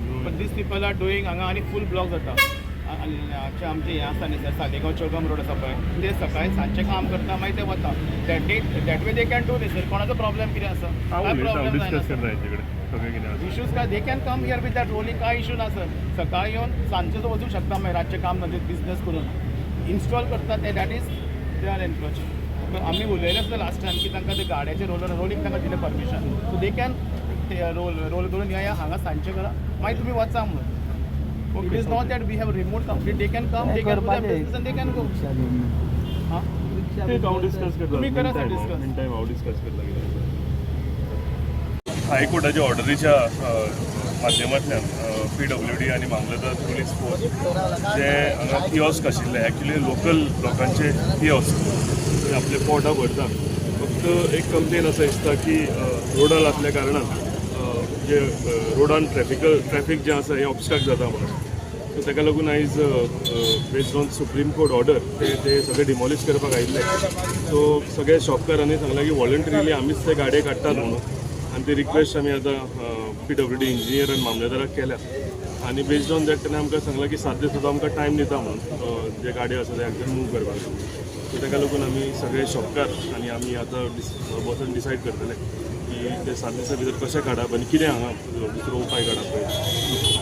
ओवरफ्लोईंग हांगा आनी फूल ब्लॉक जाता. आमचे आमचे हें आसा न्ही सर सालेगांव चौगाम रोड आसा पळय ते सकाळी सांजचे काम करता मागीर ते वता that day that way they can do न्ही सर कोणाचो प्रॉब्लेम कितें आसा काय प्रॉब्लेम जायना इश्यूज काय? They can come here with that rolling काय इश्यू ना सर सकाळी येवन सांजचे तो वचूंक शकता मागीर रातचें काम म्हणजे बिझनेस करून. इन्स्टॉल करता ते that is they are encroach आमी उलयलें आसलें लास्ट टायम की तांकां ते गाड्याचे रोलर रोलिंग तांकां दिलें परमिशन सो दे कॅन ते रोल रोल करून या हांगा सांजचे करा. मागीर तुमी वचा म्हणून it is not that we have remote complete they can come they can business they can go हां? डिस्कस तुम्ही करा हायकोर्टाच्या ऑर्डरीच्या माध्यमांतल्यान पी डब्ल्यू डी आनी मामलेदार पुलीस फोर्स जे हांगा किओस्क आशिल्ले एक्चुली लोकल लोकांचे किओस्क ते आपले पोटां भरता फक्त एक कंप्लेन असं दिसता की रोडार असल्या कारणान जे रोडान ट्रॅफिकल ट्रॅफीक जें आसा हें ऑब्स्ट्रक्ट जाता म्हणून सो ताका लागून आयज based on supreme court order ते ते सगळे डिमॉलिश करपाक आयिल्ले. सो सगळे शॉपकारांनी सांगलां की वॉलंटरिली आमीच ते गाडये काडटात म्हणून. आनी ती रिक्वेस्ट आमी आतां पी डब्ल्यू डी इंजिनियर आनी मामलेदाराक केल्या. आनी बेस्ड ऑन दॅट तेणें आमकां सांगलां की सात दीस सुद्दां आमकां टायम दिता म्हणून जे गाडयो आसा ते एक्चुअली मूव करपाक. सो ताका लागून आमी सगळे शॉपकार आनी आमी आतां डिस बसून डिसायड करतले. की ते सात दिसा भितर कशें काडप आनी कितें हांगा दुसरो उपाय काडप